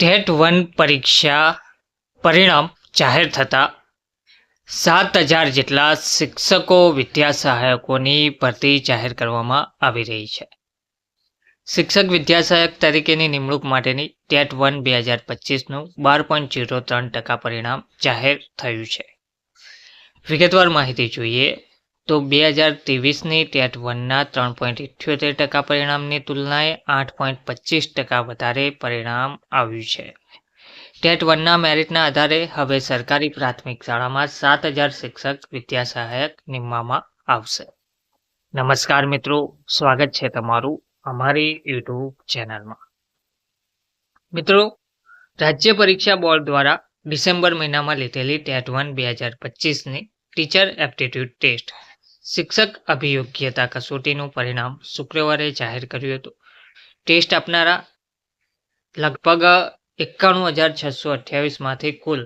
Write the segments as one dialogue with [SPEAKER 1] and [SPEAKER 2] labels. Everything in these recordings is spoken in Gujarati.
[SPEAKER 1] ટેટ વન પરીક્ષા પરિણામ જાહેર થતાં સાત હજાર જેટલા શિક્ષકો વિદ્યા સહાયકોની ભરતી જાહેર કરવામાં આવી રહી છે. શિક્ષક વિદ્યા સહાયક તરીકેની નિમણૂક માટેની ટેટ વન બે હજાર પચીસનું બાર પોઈન્ટ જીરો ત્રણ ટકા પરિણામ જાહેર થયું છે. વિગતવાર માહિતી જોઈએ. તો બે હજાર ત્રેવીસની ટેટ વનના ત્રણ પોઈન્ટ ઇઠ્યોતેર ટકા પરિણામની તુલનાએ આઠ પોઈન્ટ પચીસ ટકા વધારે પરિણામ આવ્યું છે. ટેટ વનના મેરિટના આધારે હવે સરકારી પ્રાથમિક શાળામાં સાત હજાર શિક્ષક વિદ્યા સહાયક નિમવામાં આવશે. નમસ્કાર મિત્રો, સ્વાગત છે તમારું અમારી યુટ્યુબ ચેનલમાં. મિત્રો, રાજ્ય પરીક્ષા બોર્ડ દ્વારા ડિસેમ્બર મહિનામાં લીધેલી ટેટ વન બે હજાર પચીસની ટીચર એપ્ટિટ્યૂડ ટેસ્ટ શિક્ષક અભિયોગ્યતા કસોટીનું પરિણામ શુક્રવારે જાહેર કર્યું હતું. ટેસ્ટ આપનારા લગભગ એકાણું હજાર છસો અઠ્યાવીસમાંથી કુલ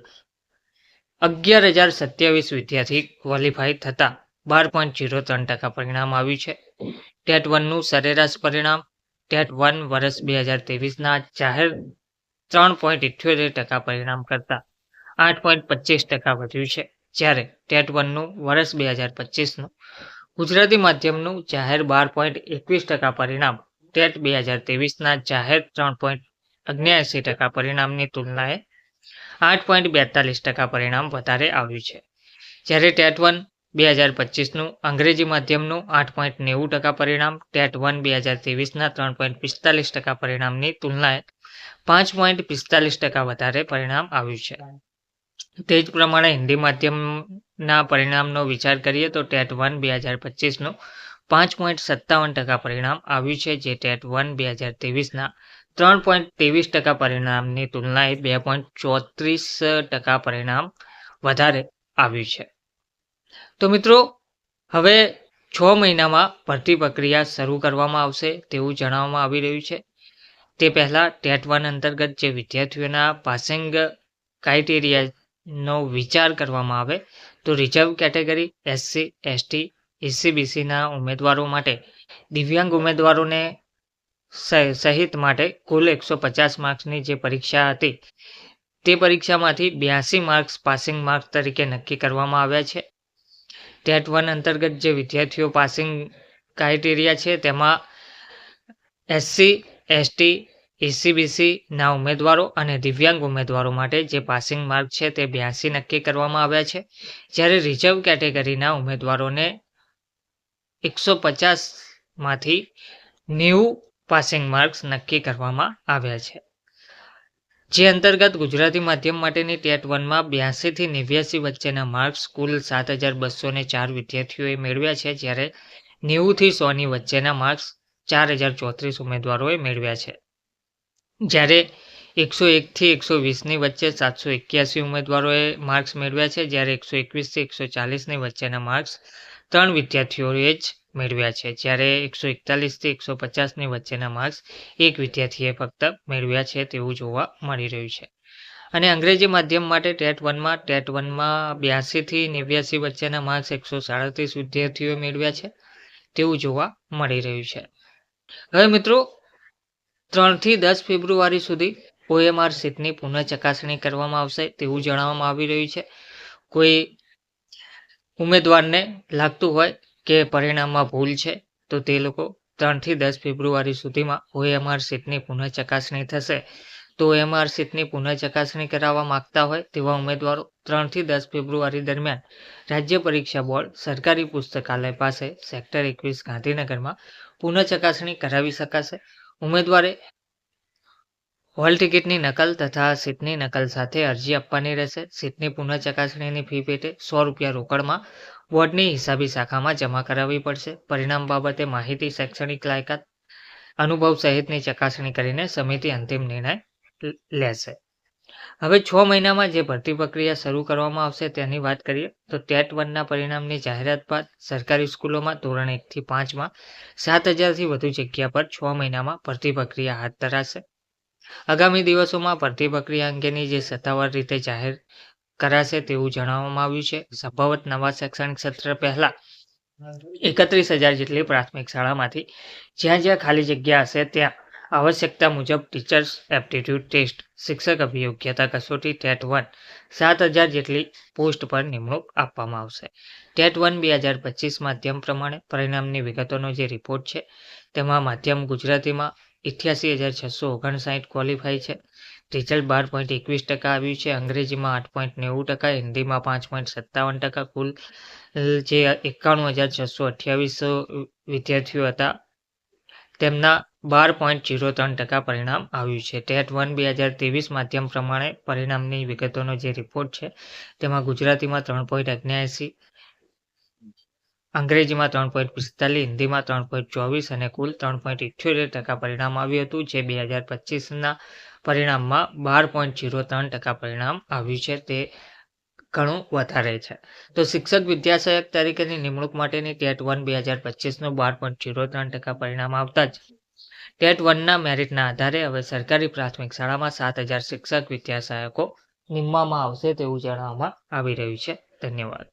[SPEAKER 1] અગિયાર હજાર સત્યાવીસ વિદ્યાર્થી ક્વોલિફાય થતાં બાર પોઈન્ટ જીરો ત્રણ ટકા પરિણામ આવ્યું છે. ટેટ વનનું સરેરાશ પરિણામ ટેટ વન વર્ષ બે હજાર ત્રેવીસના જાહેર ત્રણ પોઈન્ટ ઇઠ્યોતેર ટકા પરિણામ કરતાં આઠ પોઈન્ટ પચીસ ટકા વધ્યું છે. જ્યારે ટેટ વનનું વર્ષ બે હજાર પચીસનું ગુજરાતી માધ્યમનું જાહેર બાર પોઈન્ટ એકવીસ ટકા પરિણામ, ટેટ બે હજાર ત્રેવીસના જાહેર ત્રણ પોઈન્ટ અગ્યાએંસી ટકા પરિણામની તુલનાએ આઠ પોઈન્ટ બેતાલીસ ટકા પરિણામ વધારે આવ્યું છે. જ્યારે ટેટ વન બે હજાર પચીસનું અંગ્રેજી માધ્યમનું આઠ પોઈન્ટ નેવું ટકા પરિણામ, ટેટ વન બે હજાર ત્રેવીસના ત્રણ પોઈન્ટ પિસ્તાલીસ ટકા પરિણામની તુલનાએ પાંચ પોઈન્ટ પિસ્તાલીસ ટકા વધારે પરિણામ આવ્યું છે. તે જ પ્રમાણે હિન્દી માધ્યમના પરિણામનો વિચાર કરીએ તો ટેટ વન બે હજાર પચીસનું પાંચ પોઈન્ટ સત્તાવન ટકા પરિણામ આવ્યું છે, જે ટેટ વન બે હજાર ત્રેવીસના ત્રણ પોઈન્ટ ત્રેવીસ ટકા પરિણામની તુલનાએ બે પોઈન્ટ ચોત્રીસ ટકા પરિણામ વધારે આવ્યું છે. તો મિત્રો, હવે છ મહિનામાં ભરતી પ્રક્રિયા શરૂ કરવામાં આવશે તેવું જણાવવામાં આવી રહ્યું છે. તે પહેલાં ટેટ વન અંતર્ગત જે વિદ્યાર્થીઓના પાસિંગ ક્રાઇટેરિયાનો વિચાર કરવામાં આવે, તો રિઝર્વ કેટેગરી એસસી એસટી એસસીબીસીના ઉમેદવારો માટે, દિવ્યાંગ ઉમેદવારોને સહિત માટે કુલ એકસો પચાસ માર્ક્સની જે પરીક્ષા હતી, તે પરીક્ષામાંથી બ્યાસી માર્ક્સ પાસિંગ માર્ક્સ તરીકે નક્કી કરવામાં આવ્યા છે. ટેટ વન અંતર્ગત જે વિદ્યાર્થીઓ પાસિંગ ક્રાઇટેરિયા છે, તેમાં એસસી એસટી એસીબીસીના ઉમેદવારો અને દિવ્યાંગ ઉમેદવારો માટે જે પાસિંગ માર્ક છે તે બ્યાસી નક્કી કરવામાં આવ્યા છે. જ્યારે રિઝર્વ કેટેગરીના ઉમેદવારોને એકસો પચાસમાંથી નેવું પાસિંગ માર્ક્સ નક્કી કરવામાં આવ્યા છે. જે અંતર્ગત ગુજરાતી માધ્યમ માટેની ટેટ વનમાં બ્યાસીથી નેવ્યાસી વચ્ચેના માર્ક્સ કુલ સાત હજાર બસો ને ચાર વિદ્યાર્થીઓએ મેળવ્યા છે, જ્યારે નેવુંથી સોની વચ્ચેના માર્ક્સ ચાર હજાર ચોત્રીસ ઉમેદવારોએ મેળવ્યા છે. જ્યારે એકસો એકથી એકસો વીસની વચ્ચે સાતસો એક્યાસી ઉમેદવારોએ માર્ક્સ મેળવ્યા છે, જ્યારે એકસો એકવીસથી એકસો ચાલીસની વચ્ચેના માર્ક્સ ત્રણ વિદ્યાર્થીઓએ જ મેળવ્યા છે. જ્યારે એકસો એકતાલીસથી એકસો પચાસની વચ્ચેના માર્ક્સ એક વિદ્યાર્થીએ ફક્ત મેળવ્યા છે તેવું જોવા મળી રહ્યું છે. અને અંગ્રેજી માધ્યમ માટે ટેટ વનમાં ટેટ વનમાં બ્યાસીથી નેવ્યાસી વચ્ચેના માર્ક્સ એકસો સાડત્રીસ વિદ્યાર્થીઓએ મેળવ્યા છે તેવું જોવા મળી રહ્યું છે. હવે મિત્રો ત્રણથી દસ ફેબ્રુઆરી સુધી ઓએમઆર સીટની પુનઃ ચકાસણી કરવામાં આવશે તેવું જણાવવામાં આવી રહ્યું છે. કોઈ ઉમેદવારને લાગતું હોય કે પરિણામમાં ભૂલ છે, તો તે લોકો ત્રણથી દસ ફેબ્રુઆરી સુધીમાં ઓએમઆર સીટની પુનઃ ચકાસણી થશે. તો ઓએમઆર સીટની પુનઃ ચકાસણી કરાવવા માગતા હોય તેવા ઉમેદવારો ત્રણથી દસ ફેબ્રુઆરી દરમિયાન રાજ્ય પરીક્ષા બોર્ડ, સરકારી પુસ્તકાલય પાસે સેક્ટર એકવીસ ગાંધીનગરમાં પુનઃ ચકાસણી કરાવી શકાશે. ઉમેદવારે હોલ ટિકિટની નકલ તથા સીટની નકલ સાથે અરજી આપવાની રહેશે. સીટની પુનઃ ચકાસણીની ફી પેટે સો રૂપિયા રોકડમાં બોર્ડની હિસાબી શાખામાં જમા કરાવવી પડશે. પરિણામ બાબતે માહિતી, શૈક્ષણિક લાયકાત, અનુભવ સહિતની ચકાસણી કરીને સમિતિ અંતિમ નિર્ણય લેશે. હવે છ મહિનામાં જે ભરતી પ્રક્રિયા શરૂ કરવામાં આવશે તેની વાત કરીએ, તો ટેટ વનના પરિણામની જાહેરાત બાદ સરકારી સ્કૂલોમાં ધોરણ એકથી પાંચમાં સાત હજારથી વધુ જગ્યા પર છ મહિનામાં ભરતી પ્રક્રિયા હાથ ધરાશે. આગામી દિવસોમાં ભરતી પ્રક્રિયા અંગેની જે સત્તાવાર રીતે જાહેર કરાશે તેવું જણાવવામાં આવ્યું છે. સંભવત નવા શૈક્ષણિક સત્ર પહેલા એકત્રીસ હજાર જેટલી પ્રાથમિક શાળામાંથી જ્યાં જ્યાં ખાલી જગ્યા હશે ત્યાં આવશ્યકતા મુજબ ટીચર્સ એપ્ટિટ્યૂડ ટેસ્ટ શિક્ષક અભિયોગ્યતા કસોટી, ટેટ વન, સાત હજાર જેટલી પોસ્ટ પર નિમણૂક આપવામાં આવશે. ટેટ વન બે હજાર પચીસ માધ્યમ પ્રમાણે પરિણામની વિગતોનો જે રિપોર્ટ છે, તેમાં માધ્યમ ગુજરાતીમાં ઇઠ્યાસી હજાર છસો ઓગણસાઠ ક્વોલિફાય છે. રિઝલ્ટ બાર પોઈન્ટ એકવીસ ટકા આવ્યું છે, અંગ્રેજીમાં આઠ પોઈન્ટ નેવું ટકા, હિન્દીમાં પાંચ પોઈન્ટ સત્તાવન ટકા, કુલ જે એકાણું હજાર છસો અઠ્યાવીસ વિદ્યાર્થીઓ હતા તેમના બાર પોઈન્ટ જીરો ત્રણ ટકા પરિણામ આવ્યું છે. ટેટ વન બે હજાર ત્રેવીસ માધ્યમ પ્રમાણે પરિણામની વિગતોનો જે રિપોર્ટ છે, તેમાં ગુજરાતીમાં ત્રણ પોઈન્ટ અગ્યાએંસી અંગ્રેજીમાં ત્રણ પોઈન્ટ પિસ્તાલીસ, હિન્દીમાં ત્રણ પોઈન્ટ ચોવીસ અને કુલ ત્રણ પોઈન્ટ ઇઠ્યોતેર ટકા પરિણામ આવ્યું હતું, જે બે હજાર પચીસના પરિણામમાં બાર પોઈન્ટ જીરો ત્રણ ટકા પરિણામ આવ્યું છે. તે ઘણું વધારે છે. તો શિક્ષક વિદ્યાસહાયક તરીકેની નિમણૂક માટેની ટેટ વન બે હજાર પચીસનું બાર પોઈન્ટ જીરો ત્રણ ટકા પરિણામ આવતા જ. ટેટ વનના મેરિટના આધારે હવે સરકારી પ્રાથમિક શાળામાં સાત હજાર શિક્ષક વિદ્યાસહાયકો નિમવામાં આવશે તેવું જણાવવામાં આવી રહ્યું છે. ધન્યવાદ.